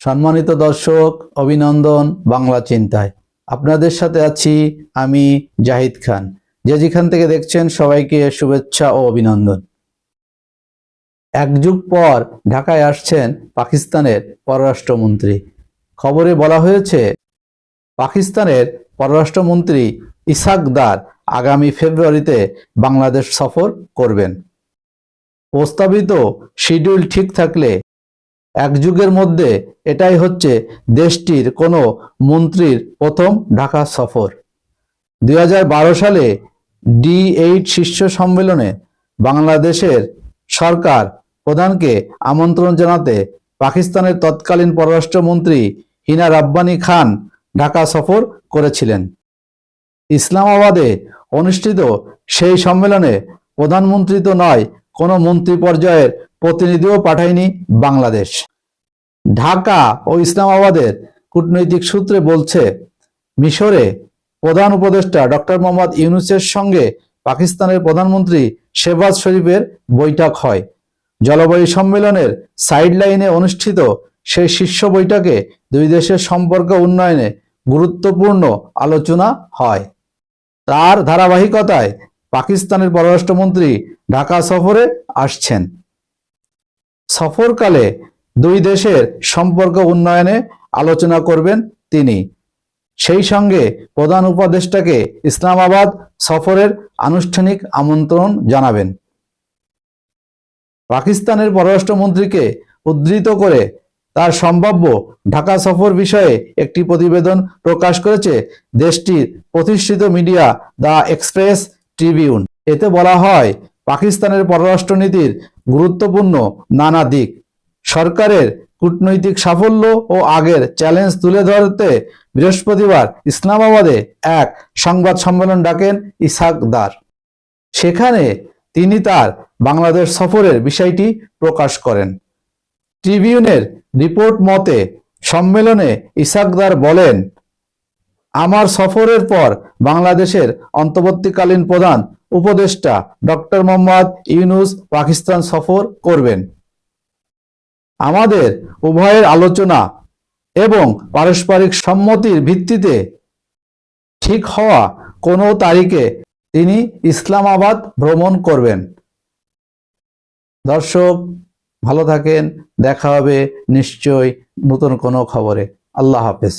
সম্মানিত দর্শক, অভিনন্দন বাংলা চিন্তায়। আপনাদের সাথে আছি আমি জাহিদ খান। যে যেখান থেকে দেখছেন, সবাইকে শুভেচ্ছা ও অভিনন্দন। এক যুগ পর ঢাকায় আসছেন পাকিস্তানের পররাষ্ট্রমন্ত্রী। খবরে বলা হয়েছে, পাকিস্তানের পররাষ্ট্রমন্ত্রী ইসাক দার আগামী ফেব্রুয়ারিতে বাংলাদেশ সফর করবেন। প্রস্তাবিত শিডিউল ঠিক থাকলে এক যুগের মধ্যে এটাই হচ্ছে দেশটির কোনো মন্ত্রীর প্রথম ঢাকা সফর। দু হাজার বারো সালে ডি এইট শীর্ষ সম্মেলনে বাংলাদেশের সরকার প্রধানকে আমন্ত্রণ জানাতে পাকিস্তানের তৎকালীন পররাষ্ট্রমন্ত্রী হিনা রাব্বানি খান ঢাকা সফর করেছিলেন। ইসলামাবাদে অনুষ্ঠিত সেই সম্মেলনে প্রধানমন্ত্রী তো নয়, কোনো মন্ত্রী পর্যায়ের প্রতিনিধিও পাঠায়নি বাংলাদেশ। ঢাকা ও ইসলামাবাদের কূটনৈতিক সূত্রে বলছে, মিশরে প্রধান উপদেষ্টা ডক্টর মোহাম্মদ ইউনুসের সঙ্গে পাকিস্তানের প্রধানমন্ত্রী শেবাজ শরীফের বৈঠক হয়। জলবায়ু সম্মেলনের সাইডলাইনে অনুষ্ঠিত সেই শীর্ষ বৈঠকে দুই দেশের সম্পর্ক উন্নয়নে গুরুত্বপূর্ণ আলোচনা হয়। তার ধারাবাহিকতায় পাকিস্তানের পররাষ্ট্রমন্ত্রী ঢাকা সফরে আসছেন। সফরকালে দুই দেশের সম্পর্ক উন্নয়নে আলোচনা করবেন তিনি। সেই সঙ্গে প্রধান উপদেষ্টাকে ইসলামাবাদ সফরের আনুষ্ঠানিক আমন্ত্রণ জানাবেন। পাকিস্তানের পররাষ্ট্রমন্ত্রীকে উদ্ধৃত করে তার সম্ভাব্য ঢাকা সফর বিষয়ে একটি প্রতিবেদন প্রকাশ করেছে দেশটির প্রতিষ্ঠিত মিডিয়া দ্য এক্সপ্রেস ট্রিবিউন। এতে বলা হয় পাকিস্তানের পররাষ্ট্রনীতির গুরুত্বপূর্ণ নানা দিক। সরকারের কূটনৈতিক সাফল্য ও আগের চ্যালেঞ্জ তুলে ধরতে বৃহস্পতিবার ইসলামাবাদে এক সংবাদ সম্মেলন ডাকেন ইসাক দার। সেখানে তিনি তার বাংলাদেশ সফরের বিষয়টি প্রকাশ করেন। ট্রিবিউনের রিপোর্ট মতে, সম্মেলনে ইসাকদার বলেন, আমার সফরের পর বাংলাদেশের অন্তর্বর্তীকালীন প্রধান উপদেষ্টা ডক্টর মোহাম্মদ ইউনুস পাকিস্তান সফর করবেন। আমাদের উভয়ের আলোচনা এবং পারস্পরিক সম্মতির ভিত্তিতে ঠিক হওয়া কোনো তারিখে তিনি ইসলামাবাদ ভ্রমণ করবেন। দর্শক, ভালো থাকেন, দেখা হবে নিশ্চয় নতুন কোনো খবরে। আল্লাহ হাফেজ।